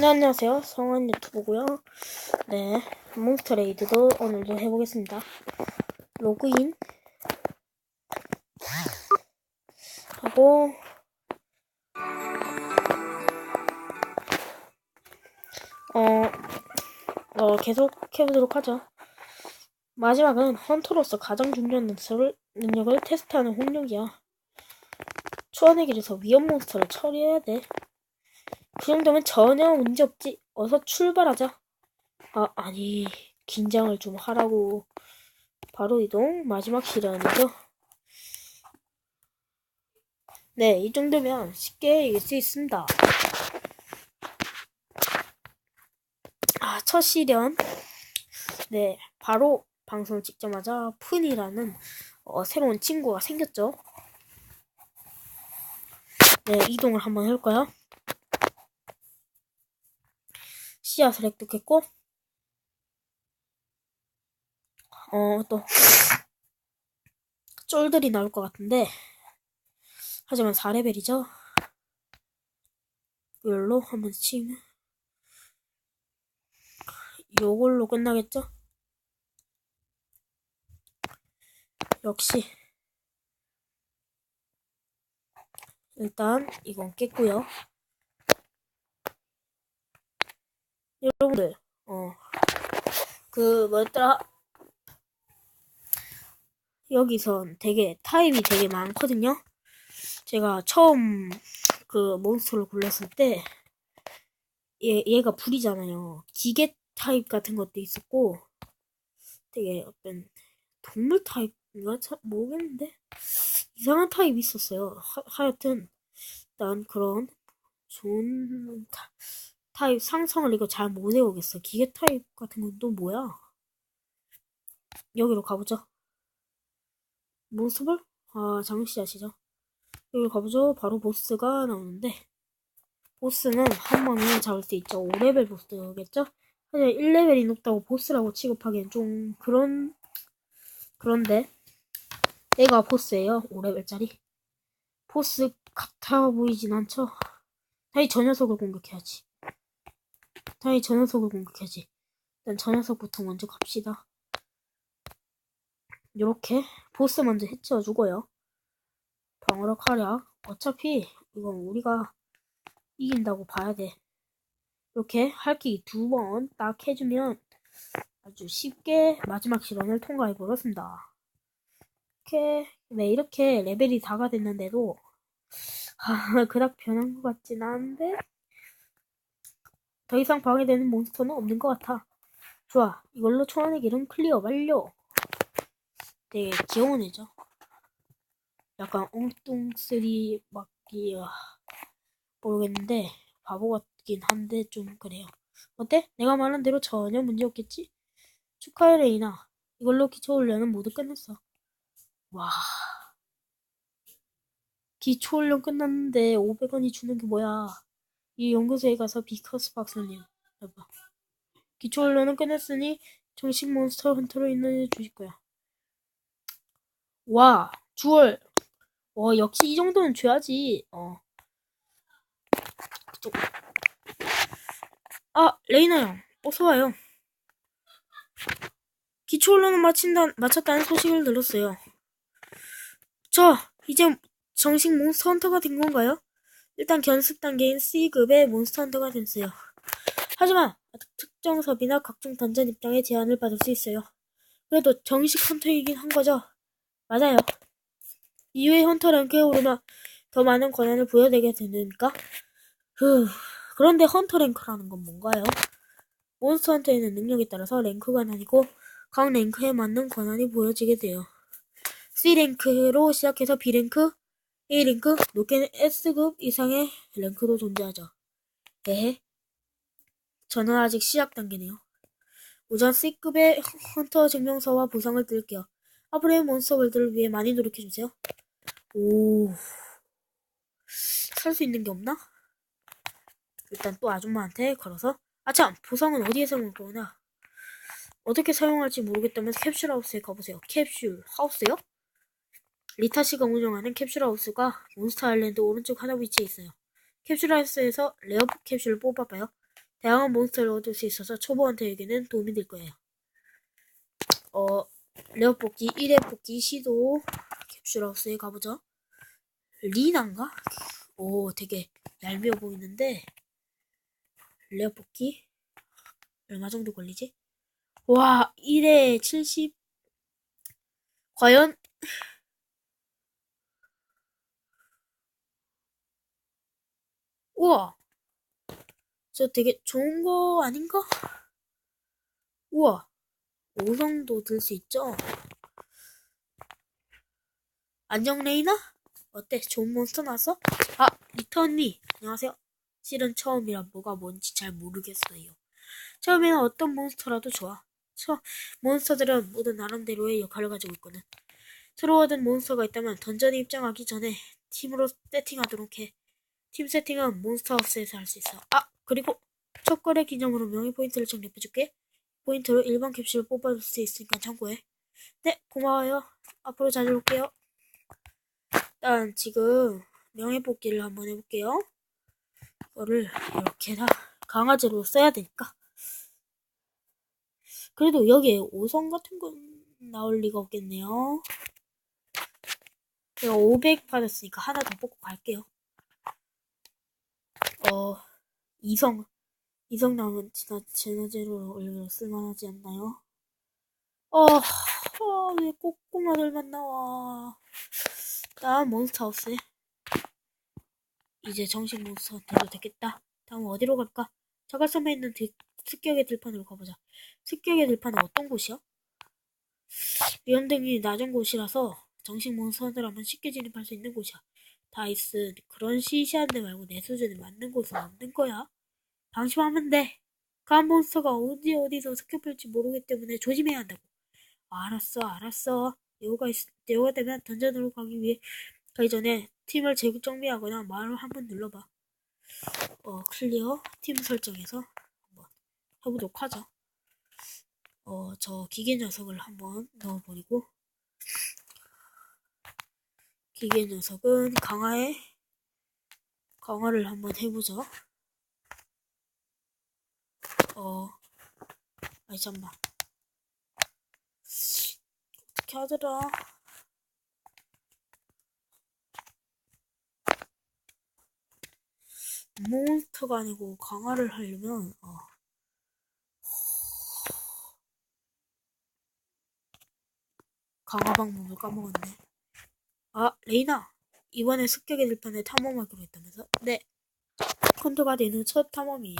네, 안녕하세요. 성원 유튜브고요. 네, 몬스터 레이드도 오늘도 해보겠습니다. 로그인 하고 어, 어 계속 해보도록 하죠. 마지막은 헌터로서 가장 중요한 능력을, 능력을 테스트하는 홍력이야. 초원의 길에서 위험 몬스터를 처리해야 돼. 그 정도면 전혀 문제 없지. 어서 출발하자. 아, 아니, 긴장을 좀 하라고. 바로 이동. 마지막 실현이죠. 네, 이 정도면 쉽게 이길 수 있습니다. 아, 첫 실현. 네, 바로 방송을 찍자마자 푼이라는 어, 새로운 친구가 생겼죠. 네, 이동을 한번 해볼까요? 씨앗을 획득했고, 어, 또, 쫄들이 나올 것 같은데, 하지만 4레벨이죠? 이걸로 한번 치면, 요걸로 끝나겠죠? 역시, 일단, 이건 깼고요 여러분들, 어, 그, 뭐였더라? 여기선 되게, 타입이 되게 많거든요? 제가 처음 그 몬스터를 골랐을 때, 얘, 얘가 불이잖아요. 기계 타입 같은 것도 있었고, 되게 어떤 동물 타입인가? 잘 모르겠는데? 이상한 타입이 있었어요. 하, 일단 그런 좋은 타, 타입 상성을 이거 잘 못 외우겠어. 기계 타입 같은 건 또 뭐야? 여기로 가보죠. 몬스터볼? 아, 장씨앗이죠. 여기 가보죠. 바로 보스가 나오는데, 보스는 한 번에 잡을 수 있죠. 5레벨 보스겠죠? 하지만 1레벨이 높다고 보스라고 취급하기엔 좀 그런, 그런데, 얘가 보스예요. 5레벨짜리. 보스 같아 보이진 않죠? 다시 저 녀석을 공격해야지. 다행히 저 녀석을 공격해야지. 일단 저 녀석부터 먼저 갑시다. 이렇게 보스 먼저 해치워주고요. 방어력 활약. 어차피 이건 우리가 이긴다고 봐야 돼. 이렇게 할기 두번 딱 해주면 아주 쉽게 마지막 실험을 통과해 버렸습니다. 이렇게 왜 이렇게 레벨이 4가 됐는데도 아, 그닥 변한 것 같진 않은데 더 이상 방해되는 몬스터는 없는 것 같아. 좋아, 이걸로 초원의 길은 클리어 완료. 되게 귀여운 애죠. 약간 엉뚱쓰리 막기 모르겠는데 바보 같긴 한데 좀 그래요. 어때? 내가 말한 대로 전혀 문제 없겠지? 축하해 레이나. 이걸로 기초 훈련은 모두 끝났어. 와. 기초 훈련 끝났는데 500원이 주는 게 뭐야? 이 연구소에 가서 비커스 박사님 해봐. 기초 훈련은 끝냈으니 정식 몬스터 헌터로 인도해 주실 거야. 와, 주얼. 와, 역시 이 정도는 줘야지. 어. 아, 레이나 형. 어서 와요. 기초 훈련은 마친다, 마쳤다는 소식을 들었어요. 자, 이제 정식 몬스터 헌터가 된 건가요? 일단 견습 단계인 C급의 몬스터 헌터가 됐어요. 하지만 특정 섭이나 각종 던전 입장에 제한을 받을 수 있어요. 그래도 정식 헌터이긴 한 거죠. 맞아요. 이후에 헌터 랭크에 오르면 더 많은 권한을 부여되게 되니까. 후, 그런데 헌터 랭크라는 건 뭔가요? 몬스터 헌터에는 능력에 따라서 랭크가 나뉘고 각 랭크에 맞는 권한이 보여지게 돼요. C랭크로 시작해서 B랭크, A랭크, 높게는 S급 이상의 랭크도 존재하죠. 에헤. 저는 아직 시작 단계네요. 우선 C급의 헌터 증명서와 보상을 드릴게요. 앞으로의 몬스터 월드를 위해 많이 노력해주세요. 오. 살 수 있는 게 없나? 일단 또 아줌마한테 걸어서 아참! 보상은 어디에서 먹을 거나 어떻게 사용할지 모르겠다면 캡슐 하우스에 가보세요. 캡슐 하우스요? 리타 씨가 운영하는 캡슐 하우스가 몬스터 아일랜드 오른쪽 하나 위치에 있어요. 캡슐 하우스에서 레어 캡슐을 뽑아봐요. 다양한 몬스터를 얻을 수 있어서 초보한테에게는 도움이 될 거예요. 어, 레어 뽑기, 1회 뽑기 시도 캡슐하우스에 가보죠. 리나인가? 오, 되게 얄미워 보이는데 레어 뽑기 얼마 정도 걸리지? 와, 1회 70 과연 우와 저 되게 좋은 거 아닌가? 우와 5성도 들 수 있죠? 안녕 레이나? 어때? 좋은 몬스터 나왔어? 아 리턴니 안녕하세요 실은 처음이라 뭐가 뭔지 잘 모르겠어요 처음에는 어떤 몬스터라도 좋아 저 몬스터들은 모두 나름대로의 역할을 가지고 있거든 새로 얻은 몬스터가 있다면 던전에 입장하기 전에 팀으로 세팅하도록 해. 팀 세팅은 몬스터하우스에서 할 수 있어. 아 그리고 첫 거래 기념으로 명예 포인트를 적립해줄게. 포인트로 일반 캡슐을 뽑아줄 수 있으니까 참고해. 네 고마워요. 앞으로 자주 올게요. 일단 지금 명예 뽑기를 한번 해볼게요. 이거를 이렇게 다 강아지로 써야 되니까. 그래도 여기에 5성 같은 건 나올 리가 없겠네요. 제가 500 받았으니까 하나 더 뽑고 갈게요. 어, 이성. 이성 나오면 지나, 제너제로 올려 쓸만하지 않나요? 어, 어, 왜 꼬꼬마들만 나와. 나 몬스터하우스. 이제 정식 몬스터 돼도 되겠다. 다음 어디로 갈까? 자갈섬에 있는 들, 습격의 들판으로 가보자. 습격의 들판은 어떤 곳이야? 위험등이 낮은 곳이라서 정식 몬스터들하면 쉽게 진입할 수 있는 곳이야. 다이슨, 그런 시시한 데 말고 내 수준에 맞는 곳은 없는 거야. 방심하면 돼. 그 몬스터가 어디 어디서 습격할지 모르기 때문에 조심해야 한다고. 알았어, 알았어. 레오가, 있, 레오가 되면 던전으로 가기 위해 가기 전에 팀을 재정비하거나 말을 한번 눌러봐. 어, 클리어 팀 설정에서 한번 해보도록 하죠. 어, 저 기계 녀석을 한번 넣어버리고 기계 녀석은 강화에 강화를 한번 해보죠. 어, 아니 잠만. 어떻게 하더라? 몬스터가 아니고 강화를 하려면 어. 강화 방법을 까먹었네. 아, 레이나. 이번에 습격의 들판에 탐험하기로 했다면서? 네. 컨터가 되는 첫 탐험이에요.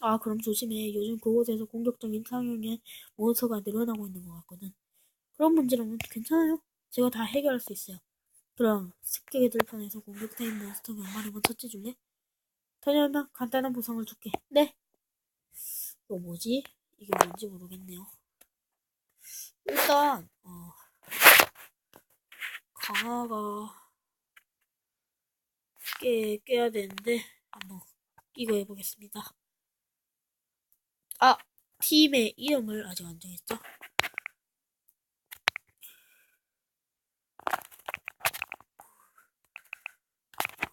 아, 그럼 조심해. 요즘 그곳에서 공격적인 상용의 몬스터가 늘어나고 있는 것 같거든. 그런 문제라면 괜찮아요. 제가 다 해결할 수 있어요. 그럼 습격의 들판에서 공격되는 몬스터 몇 마리만 찾아줄래? 다녀오면 간단한 보상을 줄게. 네. 이거 뭐지? 이게 뭔지 모르겠네요. 일단 어, 강화가 깨, 깨야 되는데 한번 끼고 해보겠습니다. 아! 팀의 이름을 아직 안 정했죠?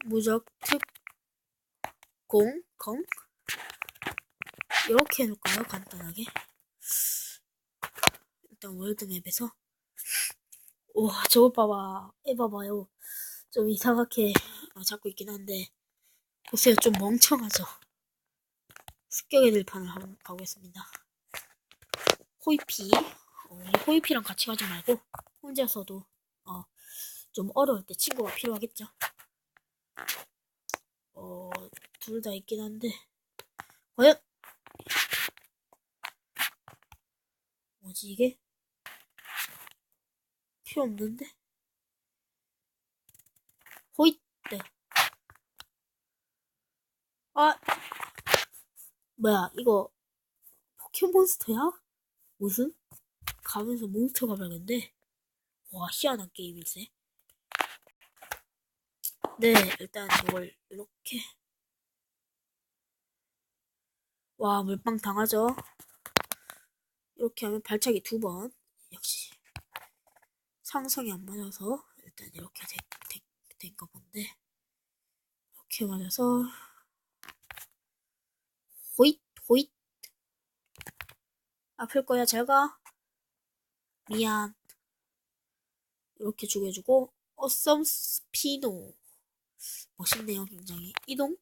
무적 특 공, 공? 이렇게 해놓을까요? 간단하게. 일단 월드맵에서. 와, 저거 봐봐. 해봐봐요. 좀 이상하게 어, 잡고 있긴 한데. 보세요. 좀 멍청하죠? 습격의 들판을 한번 가보겠습니다. 호이피. 어, 호이피랑 같이 가지 말고, 혼자서도, 어, 좀 어려울 때 친구가 필요하겠죠? 어, 둘 다 있긴 한데, 과연! 뭐지, 이게? 필요 없는데? 호잇! 네. 아! 뭐야, 이거, 포켓몬스터야? 무슨? 가면서 몬스터가 발견돼? 와, 희한한 게임일세. 네, 일단 이걸 이렇게. 와, 물방 당하죠? 이렇게 하면 발차기 두 번. 역시. 상성이 안 맞아서 일단 이렇게 된거 본데. 이렇게 맞아서 호잇. 아플 거야, 잘 가. 미안. 이렇게 죽여주고, 어썸 스피노. 멋있네요, 굉장히. 이동.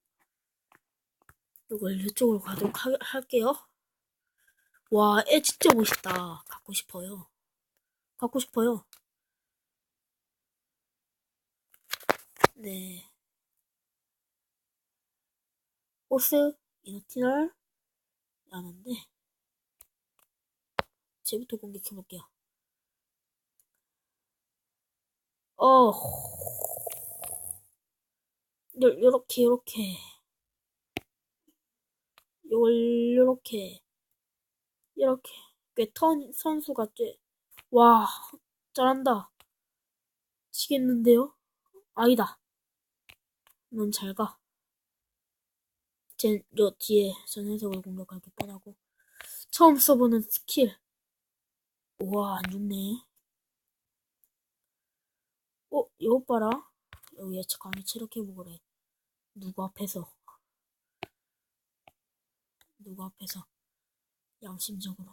이걸 이쪽으로 가도록 하, 할게요. 와, 애 진짜 멋있다. 갖고 싶어요. 갖고 싶어요. 네. 오스 이너티널 라는데 쟤부터 공격해볼게요. 어, 요, 요렇게, 요렇게. 요걸, 요렇게. 이렇게. 꽤 턴 선수가 쟤, 와, 잘한다. 치겠는데요? 아니다. 넌 잘 가. 젠, 요 뒤에 전해석을 공격하기 뻔하고. 처음 써보는 스킬. 우와, 안 죽네. 어, 이거 봐라. 여기 예측감이 체력해보고 그래. 누구 앞에서. 누구 앞에서. 양심적으로.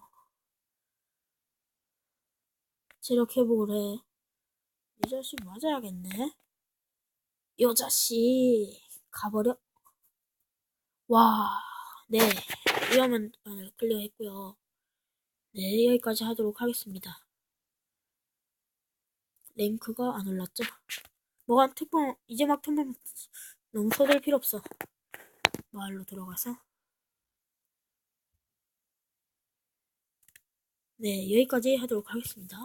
체력해보고 그래. 이 자식 맞아야겠네. 요 자식. 가버려. 와, 네. 위험한 방을 클리어했고요. 네, 여기까지 하도록 하겠습니다. 랭크가 안 올랐죠? 뭐가 특별, 이제 막 특별, 너무 서둘 필요 없어. 마을로 들어가서. 네, 여기까지 하도록 하겠습니다.